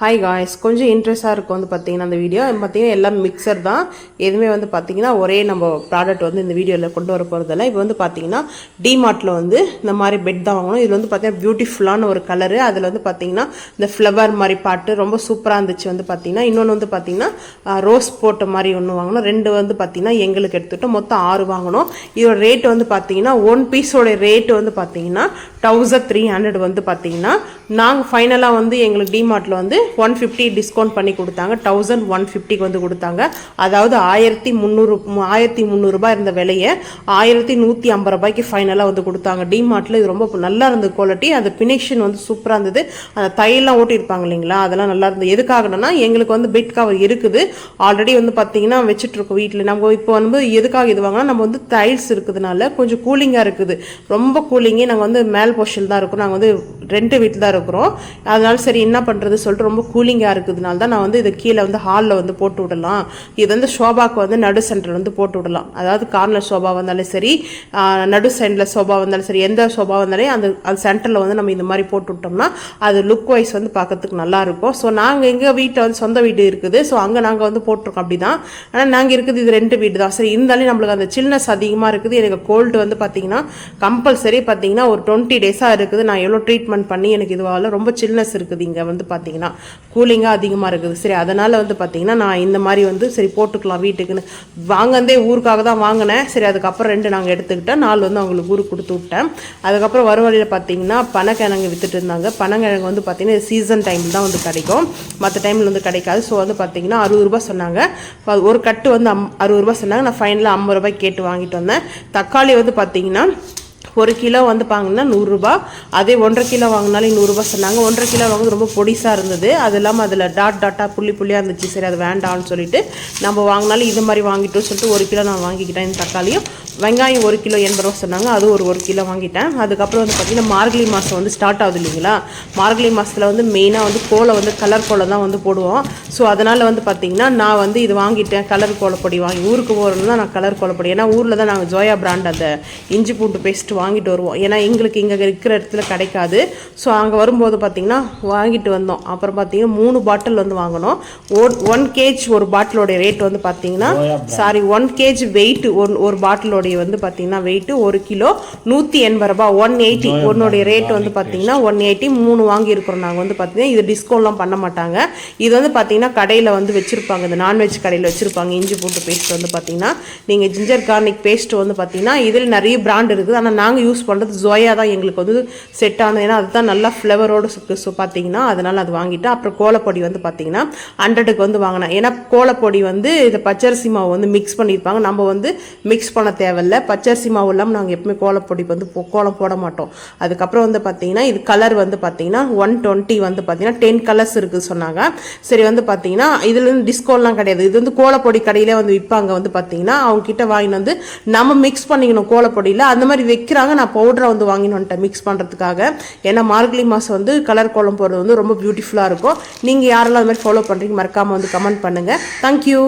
Hi guys கொஞ்சம் இன்ட்ரெஸ்ட்டாக இருக்கும் வந்து பார்த்தீங்கன்னா அந்த வீடியோ பார்த்தீங்கன்னா எல்லாம் மிக்சர் தான். எதுவுமே வந்து பார்த்தீங்கன்னா ஒரே நம்ம ப்ராடக்ட் வந்து இந்த வீடியோவில் கொண்டு வர போகிறதில்ல இப்போ வந்து பார்த்தீங்கன்னா டிமார்ட்டில் வந்து இந்த மாதிரி பெட் தான் வாங்கணும். இதில் வந்து பார்த்தீங்கன்னா பியூட்டிஃபுல்லான ஒரு கலரு அதில் வந்து பார்த்தீங்கன்னா இந்த ஃப்ளவர் மாதிரி பாட்டு ரொம்ப சூப்பராக இருந்துச்சு வந்து பார்த்தீங்கன்னா இன்னொன்று வந்து பார்த்தீங்கன்னா ரோஸ் போட்ட மாதிரி ஒன்று வாங்கணும். ரெண்டு வந்து பார்த்தீங்கன்னா எங்களுக்கு எடுத்துகிட்டோம் மொத்தம் ஆறு வாங்கணும். இதோட ரேட்டு வந்து பார்த்தீங்கன்னா ஒன் பீஸோட ரேட்டு வந்து பார்த்தீங்கன்னா தௌசண்ட் த்ரீ ஹண்ட்ரட் வந்து பார்த்தீங்கன்னா நாங்கள் ஃபைனலாக வந்து எங்களுக்கு டிமார்ட்டில் வந்து ஒன் ஃபிஃப்டி டிஸ்கவுண்ட் பண்ணி கொடுத்தாங்க. தௌசண்ட் ஒன் ஃபிஃப்டிக்கு வந்து கொடுத்தாங்க. அதாவது ஆயிரத்தி முந்நூறு ஆயிரத்தி முந்நூறுரூபா இருந்த விலையை ஆயிரத்தி நூற்றி ஐம்பது ரூபாய்க்கு ஃபைனலாக வந்து கொடுத்தாங்க. டிமார்ட்டில் இது ரொம்ப நல்லா இருந்தது குவாலிட்டி அந்த ஃபினிஷன் வந்து சூப்பராக இருந்தது. அந்த தையெல்லாம் ஓட்டியிருப்பாங்க இல்லைங்களா? அதெல்லாம் நல்லா இருந்தது. எதுக்காகனா எங்களுக்கு வந்து பெட் கவர் இருக்குது. ஆல்ரெடி வந்து பார்த்தீங்கன்னா வச்சுட்டு இருக்கோம் வீட்டில் நம்ம இப்போ வந்து எதுக்காக இது வாங்கினா நம்ம வந்து டைல்ஸ் இருக்கிறதுனால கொஞ்சம் கூலிங்காக இருக்குது. ரொம்ப கூலிங்கே நாங்கள் வந்து மேல் போர்ஷன் தான் இருக்கும். நாங்கள் வந்து ரெண்டு வீட்டில் தான் இருக்கிறோம். அதனால சரி என்ன பண்ணுறது சொல்லிட்டு ரொம்ப கூலிங்காக இருக்கிறதுனால தான் நான் வந்து இதை கீழே வந்து ஹாலில் வந்து போட்டு விடலாம். இது வந்து ஷோபாக்கு வந்து நடு சென்டர் வந்து போட்டு விடலாம். அதாவது கார்னர் ஷோபா வந்தாலும் சரி நடு சைடில் ஷோபா வந்தாலும் சரி எந்த ஷோபா வந்தாலும் அந்த அந்த சென்டரில் வந்து நம்ம இந்த மாதிரி போட்டு விட்டோம்னா அது லுக் வைஸ் வந்து பார்க்கறதுக்கு நல்லா இருக்கும். ஸோ நாங்கள் எங்கள் வீட்டில் வந்து சொந்த வீடு இருக்குது. ஸோ அங்கே நாங்கள் வந்து போட்டிருக்கோம் அப்படி தான் ஆனால் நாங்கள் இருக்குது இது ரெண்டு வீடு தான். சரி இருந்தாலும் நம்மளுக்கு அந்த சில்னஸ் அதிகமாக இருக்குது. எனக்கு கோல்டு வந்து பார்த்தீங்கன்னா கம்பல்சரி பார்த்தீங்கன்னா ஒரு டுவெண்ட்டி டேஸாக இருக்குது. நான் எவ்வளோ ட்ரீட்மெண்ட் பண்ணி எனக்கு இதுவாக ரொம்ப சில்னஸ் இருக்குது. இங்கே வந்து பார்த்தீங்கன்னா கூலிங்காக அதிகமாக இருக்குது. சரி அதனால் வந்து பார்த்தீங்கன்னா நான் இந்த மாதிரி வந்து சரி போட்டுக்கலாம் வீட்டுக்குன்னு. வாங்கினதே ஊருக்காக தான் வாங்கினேன். சரி அதுக்கப்புறம் ரெண்டு நாங்கள் எடுத்துக்கிட்டேன். நாலு வந்து அவங்களுக்கு ஊருக்கு கொடுத்து விட்டேன். அதுக்கப்புறம் வரும் வழியில் பார்த்தீங்கன்னா பனக்கிழங்கு வித்துட்டு இருந்தாங்க. பனங்கிழங்கு வந்து பார்த்தீங்கன்னா சீசன் டைமில் தான் வந்து கிடைக்கும். மற்ற டைமில் வந்து கிடைக்காது. ஸோ வந்து பார்த்தீங்கன்னா அறுபது ரூபாய் சொன்னாங்க. ஒரு கட்டு வந்து அம் அறுபது ரூபாய் சொன்னாங்க. நான் ஃபைனலாக ஐம்பது ரூபாய் கேட்டு வாங்கிட்டு வந்தேன். தக்காளி வந்து பார்த்தீங்கன்னா ஒரு கிலோ வந்து பாங்கன்னா நூறுரூபா அதே ஒன்றரை கிலோ வாங்கினாலே நூறுரூபா சொன்னாங்க. ஒன்றரை கிலோ வாங்க ரொம்ப பொடிசாக இருந்தது. அது இல்லாமல் அதில் டாட் டாட்டாக புள்ளி புள்ளியாக இருந்துச்சு. சரி அது வேண்டாம்னு சொல்லிட்டு நம்ம வாங்கினாலும் இது மாதிரி வாங்கிட்டோம்னு சொல்லிட்டு ஒரு கிலோ நான் வாங்கிக்கிட்டேன் இந்த தக்காளியும். வெங்காயம் ஒரு கிலோ எண்பது ரூபா சொன்னாங்க அது ஒரு ஒரு கிலோ வாங்கிட்டேன். அதுக்கப்புறம் வந்து பார்த்திங்கன்னா மார்கழி மாதம் வந்து ஸ்டார்ட் ஆகுது இல்லைங்களா? மார்கழி மாதத்தில் வந்து மெயினாக வந்து கோலை வந்து கலர் கோலை தான் வந்து போடுவோம். ஸோ அதனால் வந்து பார்த்திங்கன்னா நான் வந்து இது வாங்கிட்டேன் கலர் கோலப்பொடி வாங்கி ஊருக்கு போகிறது தான் நான் கலர் கோலப்பொடி ஏன்னா ஊரில் தான் நாங்கள் ஜோயா பிராண்ட் அந்த இஞ்சி பூண்டு பேஸ்ட் வாங்கிட்டு வருவோம். ஏன்னா எங்களுக்கு இங்கே இருக்கிற இடத்துல கிடைக்காது. ஸோ அங்கே வரும்போது பார்த்திங்கன்னா வாங்கிட்டு வந்தோம். அப்புறம் பார்த்திங்கன்னா மூணு பாட்டில் வந்து வாங்கினோம். ஒன் ஒன் கேஜ் ஒரு பாட்டிலோடைய ரேட் வந்து பார்த்திங்கன்னா sorry one kg weight one ஒரு பாட்டிலோடைய வந்து பார்த்தீங்கன்னா வெயிட் ஒரு கிலோ நூற்றி எண்பது ரூபாய் ஒன் எயிட்டி ஒன்னுடைய ரேட் வந்து பார்த்தீங்கன்னா ஒன் எயிட்டி மூணு வாங்கியிருக்கிறோம் நாங்கள் வந்து பார்த்தீங்கன்னா இது டிஸ்கவுண்ட்லாம் பண்ண மாட்டாங்க. இது வந்து பார்த்தீங்கன்னா கடையில் வந்து வச்சுருப்பாங்க. இந்த நான்வெஜ் கடையில் வச்சுருப்பாங்க. இஞ்சி பூண்டு பேஸ்ட் வந்து பார்த்தீங்கன்னா நீங்கள் ஜிஞ்சர் கார்னிக் பேஸ்ட் வந்து பார்த்தீங்கன்னா இதில் நிறைய பிராண்ட் இருக்குது. ஆனால் நாங்கள் யூஸ் பண்ணுறது ஜோயா தான் எங்களுக்கு வந்து செட் ஆனது. ஏன்னா அதுதான் நல்லா ஃப்ளவரோடு ஸோ பார்த்தீங்கன்னா அதனால் அது வாங்கிட்டு அப்புறம் கோலப்பொடி வந்து பார்த்தீங்கன்னா ஹண்ட்ரடுக்கு வந்து வாங்கினேன். ஏன்னா கோலப்பொடி வந்து இந்த பச்சரிசி மாவு வந்து மிக்ஸ் பண்ணியிருப்பாங்க நம்ம வந்து மிக்ஸ் பண்ண லெவலில் பச்சரிசி மாவு இல்லாமல் நாங்கள் எப்பவுமே கோலப்பொடி வந்து கோலம் போட மாட்டோம். அதுக்கப்புறம் வந்து பார்த்தீங்கன்னா இது கலர் வந்து பார்த்தீங்கன்னா ஒன் டுவெண்ட்டி வந்து பார்த்தீங்கன்னா டென் கலர்ஸ் இருக்குது சொன்னாங்க. சரி வந்து பார்த்தீங்கன்னா இதில் வந்து டிஸ்கவுண்ட்லாம் கிடையாது. இது வந்து கோலப்பொடி கடையிலே வந்து விற்பாங்க வந்து பார்த்தீங்கன்னா அவங்க கிட்ட வாங்கிட்டு வந்து நம்ம மிக்ஸ் பண்ணிக்கணும் கோலப்பொடியில். அந்த மாதிரி வைக்கிறாங்க. நான் பவுடரை வந்து வாங்கிட்டு வந்துட்டேன் மிக்ஸ் பண்ணுறதுக்காக ஏன்னா மார்கழி மாதம் வந்து கலர் கோலம் போடுறது வந்து ரொம்ப பியூட்டிஃபுல்லாக இருக்கும். நீங்கள் யாரெல்லாம் அது மாதிரி ஃபாலோ பண்ணுறீங்க மறக்காமல் வந்து கமெண்ட் பண்ணுங்கள் தேங்க்யூ